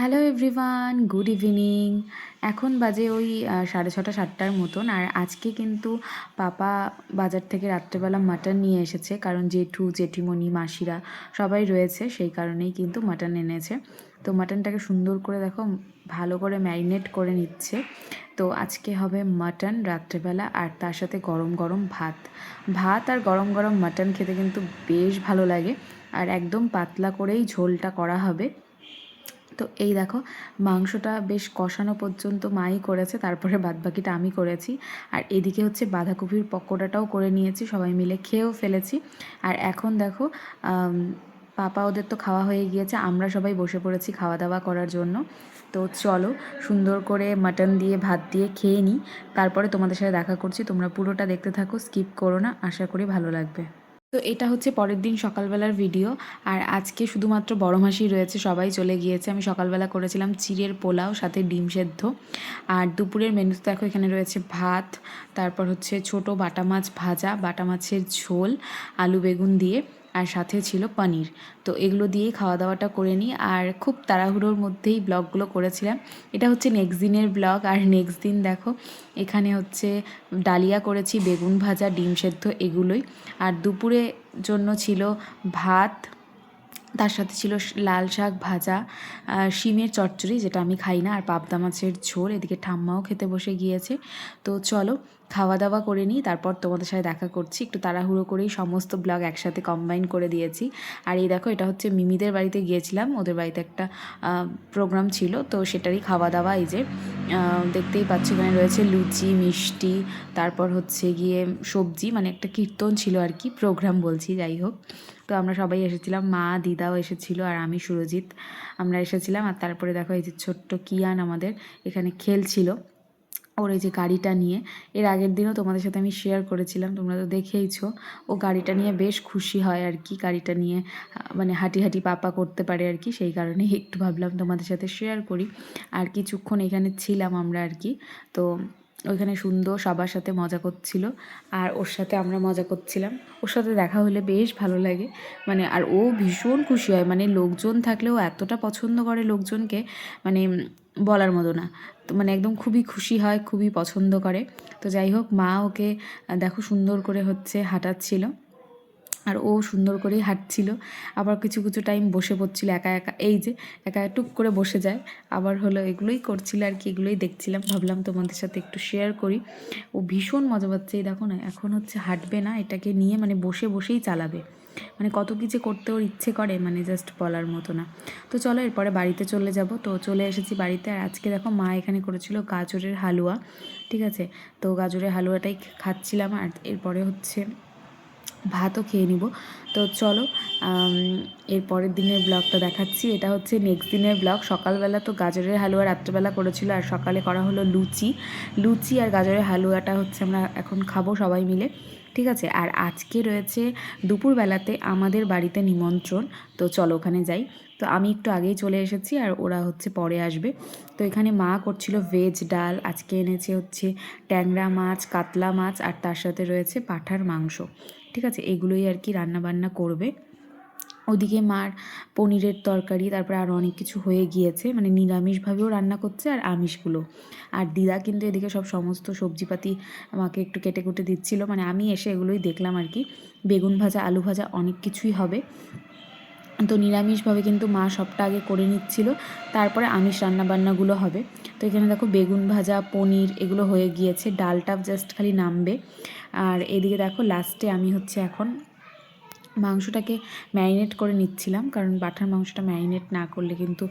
Hello everyone good evening এখন বাজে ওই সাড়ে ছটা, সাতটার মতন। আর আজকে কিন্তু পাপা বাজার থেকে রাত্রেবেলা মাটন নিয়ে এসেছে, কারণ জেঠু, জেঠিমণি, মাসিরা সবাই রয়েছে, সেই কারণেই কিন্তু মাটন এনেছে। তো মাটনটাকে সুন্দর করে দেখো, ভালো করে ম্যারিনেট করে নিচ্ছে। তো আজকে হবে মাটন রাত্রেবেলা, আর তার সাথে গরম গরম ভাত। ভাত আর গরম গরম মাটন খেতে কিন্তু বেশ ভালো লাগে, আর একদম পাতলা করেই ঝোলটা করা হবে। তো এই দেখো, মাংসটা বেশ কষানো পর্যন্ত মাই করেছে, তারপরে বাদবাকিটা আমি করেছি। আর এদিকে হচ্ছে বাঁধাকপির পকোড়াটাও করে নিয়েছি, সবাই মিলে খেয়েও ফেলেছি। আর এখন দেখো পাপা ওদের তো খাওয়া হয়ে গিয়েছে, আমরা সবাই বসে পড়েছি খাওয়া দাওয়া করার জন্য। তো চলো, সুন্দর করে মাটন দিয়ে, ভাত দিয়ে খেয়ে নিই। তারপরে তোমাদের সাথে দেখা করছি, তোমরা পুরোটা দেখতে থাকো, স্কিপ করো না, আশা করি ভালো লাগবে। তো এটা হচ্ছে পরের দিন সকালবেলার ভিডিও আর আজকে শুধুমাত্র বড় মাসি রয়েছে, সবাই চলে গিয়েছে। আমি সকালবেলা করেছিলাম চিড়ের পোলাও, সাথে ডিম সেদ্ধ। আর দুপুরের মেনুতে দেখো এখানে রয়েছে ভাত, তারপর হচ্ছে ছোট বাটা মাছ ভাজা, বাটা মাছের ঝোল, আলু বেগুন দিয়ে। আর সাথে ছিল পনির। তো এগুলো দিয়ে খাওয়া দাওয়াটা করে নিই। আর খুব তাড়াহুড়োর মধ্যেই ব্লগগুলো করেছিলাম। এটা হচ্ছে নেক্সট দিনের ব্লগ। আর নেক্সট দিন দেখো, এখানে হচ্ছে ডালিয়া করেছি, বেগুন ভাজা, ডিম সেদ্ধ এগুলোই। আর দুপুরে জন্য ছিল ভাত, তার সাথে ছিল লাল শাক ভাজা শিমের চচ্চড়ি, যেটা আমি খাই না, আর পাবদা মাছের ঝোল। এদিকে ঠাম্মাও খেতে বসে গিয়েছে। তো চলো খাওয়া দাওয়া করে নিই, তারপর তোমাদের সাথে দেখা করছি। একটু তাড়াহুড়ো করেই সমস্ত ব্লগ একসাথে কম্বাইন করে দিয়েছি। আর এই দেখো, এটা হচ্ছে মিমিদের বাড়িতে গিয়েছিলাম। ওদের বাড়িতে একটা প্রোগ্রাম ছিল, তো সেটারই খাওয়া দাওয়া এই যে দেখতেই পাচ্ছ এখানে রয়েছে লুচি, মিষ্টি, তারপর হচ্ছে গিয়ে সবজি মানে একটা কীর্তন ছিল আর কি প্রোগ্রাম বলছি, যাই হোক। তো আমরা সবাই এসেছিলাম, মা, দিদাও এসেছিল আর আমি, সুরজিৎ, আমরা এসেছিলাম। আর তারপরে দেখো এই যে ছোট্ট কিয়ান আমাদের এখানে খেলছিল। ওর এই যে গাড়িটা নিয়ে, এর আগের দিনও তোমাদের সাথে আমি শেয়ার করেছিলাম, তোমরা তো দেখেইছো। ও গাড়িটা নিয়ে বেশ খুশি হয় আর কি, গাড়িটা নিয়ে মানে হাঁটি হাঁটি পাপা করতে পারে আর কি, সেই কারণে একটু ভাবলাম তোমাদের সাথে শেয়ার করি। আর কিছুক্ষণ এখানে ছিলাম আমরা আর কি, তো ওইখানে সুন্দর সবার সাথে মজা করছিল আর ওর সাথে আমরা মজা করছিলাম। ওর সাথে দেখা হলে বেশ ভালো লাগে। মানে আর ও ভীষণ খুশি হয়। মানে লোকজন থাকলেও এতটা পছন্দ করে লোকজনকে মানে বলার মতো না। তো মানে একদম খুবই খুশি হয়, খুবই পছন্দ করে। তো যাই হোক, মা ওকে, দেখো সুন্দর করে হচ্ছে হাঁটাচ্ছিল। আর ও সুন্দর করেই হাঁটছিল। আবার কিছু কিছু টাইম বসে পড়ছিল একা একা। এই যে, একা টুক করে বসে যায়। আবার হলো এগুলোই করছিল আর কি, এগুলোই দেখছিলাম। ভাবলাম তোমাদের সাথে একটু শেয়ার করি। ও ভীষণ মজা পাচ্ছে। এই দেখো না, এখন হচ্ছে হাঁটবে না, এটাকে নিয়ে মানে বসে, বসেই চালাবে। মানে কত কি যে করতে ওর ইচ্ছে করে মানে জাস্ট বলার মতো না। তো চলো এরপরে বাড়িতে চলে যাব। তো চলে এসেছি বাড়িতে। আর আজকে দেখো মা এখানে করেছিল গাজরের হালুয়া, ঠিক আছে? তো গাজরের হালুয়াটাই খাচ্ছিলাম। আর এরপরে হচ্ছে ভাতও খেয়ে নিব। তো চলো এর পরের দিনের ব্লগটা দেখাচ্ছি। এটা হচ্ছে নেক্সট দিনের ব্লগ। সকালবেলা তো গাজরের হালুয়া রাত্রেবেলা করেছিল আর সকালে করা হলো লুচি। লুচি আর গাজরের হালুয়াটা হচ্ছে আমরা এখন খাব সবাই মিলে, ঠিক আছে? আর আজকে রয়েছে দুপুরবেলাতে আমাদের বাড়িতে নিমন্ত্রণ, তো চলো ওখানে যাই। তো আমি একটু আগেই চলে এসেছি আর ওরা হচ্ছে পরে আসবে। তো এখানে মা করছিল ভেজ ডাল, আজকে এনেছে হচ্ছে ট্যাংরা মাছ, কাতলা মাছ আর তার সাথে রয়েছে পাঠার মাংস। ঠিক আছে? এগুলোই আর কি রান্নাবান্না করবে। ওদিকে মার পনিরের তরকারি, তারপরে আরও অনেক কিছু হয়ে গিয়েছে। মানে নিরামিষভাবেও রান্না করছে আর আমিষগুলো। আর দিদা কিন্তু এদিকে সব সমস্ত সবজিপাতি আমাকে একটু কেটে কুটে দিচ্ছিল। মানে আমি এসে এগুলোই দেখলাম আর কি। বেগুন ভাজা, আলু ভাজা অনেক কিছুই হবে। তো নিরামিষভাবে কিন্তু মা সবটা আগে করে নিচ্ছিল, তারপরে আমিষ রান্নাবান্নাগুলো হবে। তো এখানে দেখো বেগুন ভাজা, পনির এগুলো হয়ে গিয়েছে ডালটা জাস্ট খালি নামবে। আর এদিকে দেখো লাস্টে আমি হচ্ছে এখন মাংসটাকে ম্যারিনেট করে নিচ্ছিলাম, কারণ বাটার মাংসটা ম্যারিনেট না করলে কিন্তু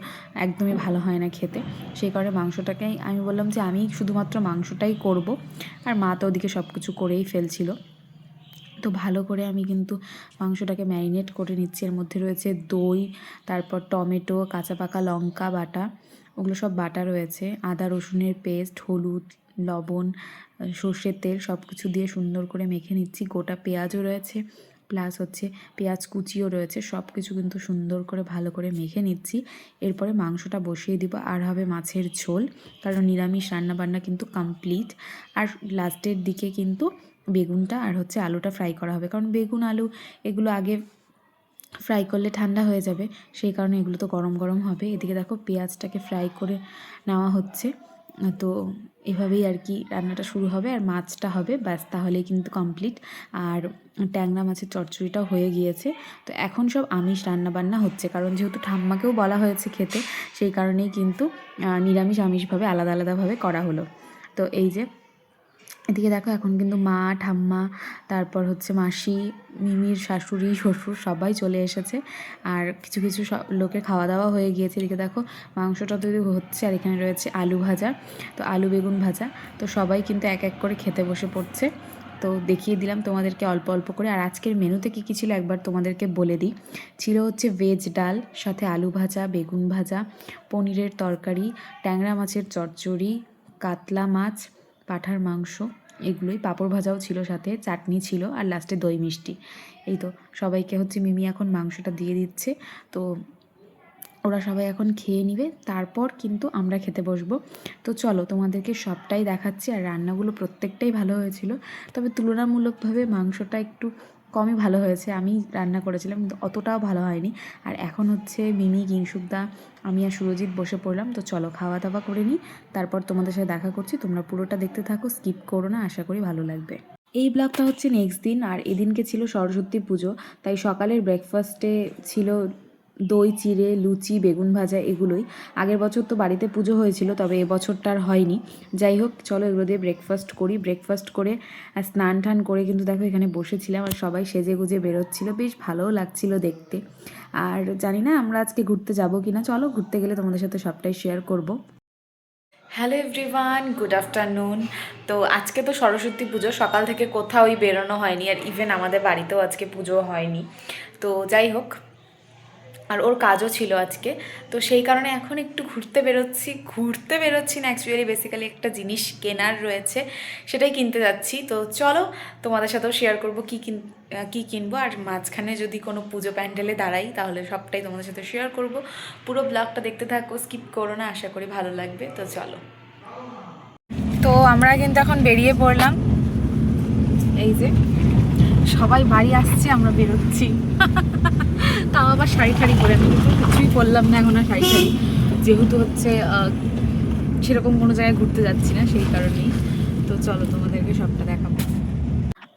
একদমই ভালো হয় না খেতে। সেই কারণে মাংসটাকেই আমি বললাম যে আমি শুধুমাত্র মাংসটাই করব, আর মা তো ওদিকে সব কিছু করেই ফেলছিল। তো ভালো করে আমি কিন্তু মাংসটাকে ম্যারিনেট করে নিচ্ছি। এর মধ্যে রয়েছে দই, তারপর টমেটো, কাঁচা পাকা লঙ্কা বাটা, ওগুলো সব বাটা রয়েছে। আদা, রসুনের পেস্ট, হলুদ, লবণ সর্ষের তেল সব কিছু দিয়ে সুন্দর করে মেখে নিচ্ছি। গোটা পেঁয়াজও রয়েছে, প্লাস হচ্ছে পেঁয়াজ কুচিও রয়েছে সব কিছু কিন্তু সুন্দর করে ভালো করে মেখে নিচ্ছি। এরপরে মাংসটা বসিয়ে দিব, আর হবে মাছের ঝোল, কারণ নিরামিষ রান্নাবান্না কিন্তু কমপ্লিট। আর লাস্টের দিকে কিন্তু বেগুনটা আর হচ্ছে আলুটা ফ্রাই করা হবে। কারণ বেগুন, আলু এগুলো আগে ফ্রাই করলে ঠান্ডা হয়ে যাবে, সেই কারণে এগুলো তো গরম গরম হবে। এদিকে দেখো পেঁয়াজটাকে ফ্রাই করে নেওয়া হচ্ছে। তো এভাবেই আর কি রান্নাটা শুরু হবে আর মাছটা হবে, ব্যাস তাহলেই কিন্তু কমপ্লিট আর ট্যাংরা মাছের চচ্চড়িটাও হয়ে গিয়েছে। তো এখন সব আমিষ রান্না বান্না হচ্ছে, কারণ যেহেতু ঠাম্মাকেও বলা হয়েছে খেতে, সেই কারণেই কিন্তু নিরামিষ আমিষভাবে আলাদা আলাদাভাবে করা হলো। তো এই যে এদিকে দেখো, এখন কিন্তু মা, ঠাম্মা, তারপর হচ্ছে মাসি, মিমির শাশুড়ি, শ্বশুর সবাই চলে এসেছে। আর কিছু কিছু লোকের খাওয়া দাওয়া হয়ে গিয়েছে। এদিকে দেখো, মাংসটা তো হচ্ছে আর এখানে রয়েছে আলু ভাজা। তো আলু বেগুন ভাজা। তো সবাই কিন্তু এক এক করে খেতে বসে পড়ছে। তো দেখিয়ে দিলাম তোমাদেরকে অল্প অল্প করে। আর আজকের মেনুতে কী কী ছিল একবার তোমাদেরকে বলে দিই। ছিল হচ্ছে ভেজ ডাল, সাথে আলু ভাজা, বেগুন ভাজা, পনিরের তরকারি, ট্যাংরা মাছের চচ্চড়ি, কাতলা মাছ পাঁঠার মাংস, এগুলোই পাঁপড় ভাজাও ছিল সাথে, চাটনি ছিল আর লাস্টে দই মিষ্টি। এই তো সবাইকে হচ্ছে মিমি এখন মাংসটা দিয়ে দিচ্ছে। তো ওরা সবাই এখন খেয়ে নিবে, তারপর কিন্তু আমরা খেতে বসবো। তো চলো তোমাদেরকে সবটাই দেখাচ্ছি আর রান্নাগুলো প্রত্যেকটাই ভালো হয়েছিল। তবে তুলনামূলকভাবে মাংসটা একটু কমই ভালো হয়েছে, আমি রান্না করেছিলাম কিন্তু অতটাও ভালো হয়নি। আর এখন হচ্ছে মিমি কিংসুকদা আমি আর সুরজিৎ বসে পড়লাম, তো চলো খাওয়া দাওয়া করে নিই। তারপর তোমাদের সাথে দেখা করছি, তোমরা পুরোটা দেখতে থাকো, স্কিপ করো না, আশা করি ভালো লাগবে। এই ব্লগটা হচ্ছে নেক্সট দিন, আর এদিনকে ছিল সরস্বতী পুজো, তাই সকালের ব্রেকফাস্টে ছিল দই, চিড়ে, লুচি, বেগুন ভাজা এগুলোই। আগের বছর তো বাড়িতে পুজো হয়েছিল, তবে এবছরটা আর হয়নি। যাই হোক, চলো এগুলো দিয়ে ব্রেকফাস্ট করি। ব্রেকফাস্ট করে স্নান টান করে কিন্তু দেখো এখানে বসেছিলাম আর সবাই সেজে গুজে বেরোচ্ছিল। বেশ ভালোও লাগছিল দেখতে। আর জানি না আমরা আজকে ঘুরতে যাব কি না। চলো ঘুরতে গেলে তোমাদের সাথে সবটাই শেয়ার করব। হ্যালো এভরিওয়ান গুড আফটারনুন তো আজকে তো সরস্বতী পুজো, সকাল থেকে কোথাওই বেরোনো হয়নি আর ইভেন আমাদের বাড়িতেও আজকে পুজো হয়নি। তো যাই হোক আর ওর কাজও ছিল আজকে। তো সেই কারণে এখন একটু ঘুরতে বেরোচ্ছি। ঘুরতে বেরোচ্ছি না অ্যাকচুয়ালি বেসিক্যালি একটা জিনিস কেনার রয়েছে, সেটাই কিনতে যাচ্ছি। তো চলো, তোমাদের সাথেও শেয়ার করব কী কিন কী কিনবো। আর মাঝখানে যদি কোনো পুজো প্যান্ডেলে দাঁড়াই, তাহলে সবটাই তোমাদের সাথে শেয়ার করব। পুরো ব্লগটা দেখতে থাকো স্কিপ করো না, আশা করি ভালো লাগবে। তো চলো। তো আমরা কিন্তু এখন বেরিয়ে পড়লাম। এই যে, সবাই বাড়ি আসছে, আমরা বেরোচ্ছি। শাড়ি ঠাড়ি পরে আমি কিন্তু কিছুই পরলাম না এখন আর শাড়ি ঠাড়ি। যেহেতু হচ্ছে সেরকম কোনো জায়গায় ঘুরতে যাচ্ছি না সেই কারণেই। তো চলো তোমাদেরকে সবটা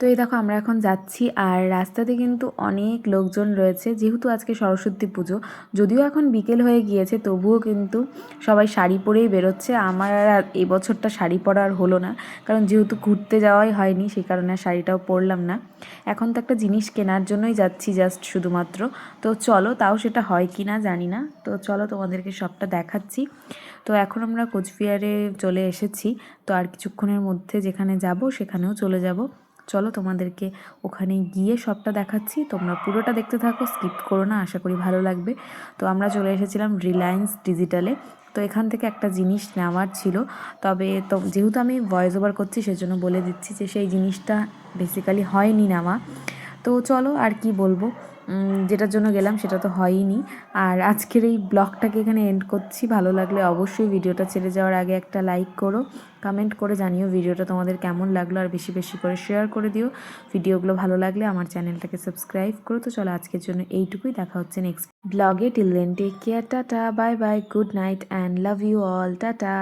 তো এই দেখো আমরা এখন যাচ্ছি, আর রাস্তাতে কিন্তু অনেক লোকজন রয়েছে, যেহেতু আজকে সরস্বতী পুজো। যদিও এখন বিকেল হয়ে গিয়েছে, তবুও কিন্তু সবাই শাড়ি পরেই বেরোচ্ছে। আমার আর এবছরটা শাড়ি পরা আর হলো না, কারণ যেহেতু ঘুরতে যাওয়াই হয়নি সেই কারণে শাড়িটাও পরলাম না। এখন তো একটা জিনিস কেনার জন্যই যাচ্ছি জাস্ট শুধুমাত্র। তো চলো, তাও সেটা হয় কি না জানি না। তো চলো, তোমাদেরকে সবটা দেখাচ্ছি। তো এখন আমরা কোচবিহারে চলে এসেছি, তো আর কিছুক্ষণের মধ্যে যেখানে যাব, সেখানেও চলে যাব। চলো তোমাদেরকে ওখানে গিয়ে সবটা দেখাচ্ছি। তোমরা পুরোটা দেখতে থাকো, স্কিপ করো না, আশা করি ভালো লাগবে। তো আমরা চলে এসেছিলাম রিলায়েন্স ডিজিটালে তো এখান থেকে একটা জিনিস নেওয়ার ছিল। তবে তো যেহেতু আমি ভয়েস ওভার করছি, সেজন্য বলে দিচ্ছি যে সেই জিনিসটা বেসিক্যালি হয়নি নেওয়া। তো চলো আর কি বলব? যেটার জন্য গেলাম সেটা তো হয়নি আর আজকের এই ব্লগটাকে এখানে এন্ড করছি। ভালো লাগলে অবশ্যই ভিডিওটা ছেড়ে যাওয়ার আগে একটা লাইক করো কমেন্ট করে জানিও ভিডিওটা তোমাদের কেমন লাগল আর বেশি বেশি করে শেয়ার করে দিও। ভিডিওগুলো ভালো লাগলে আমার চ্যানেলটাকে সাবস্ক্রাইব করো। তো চলো আজকের জন্য এইটুকুই, দেখা হচ্ছে নেক্সট ব্লগে till then take care tata bye bye good night and love you all tata.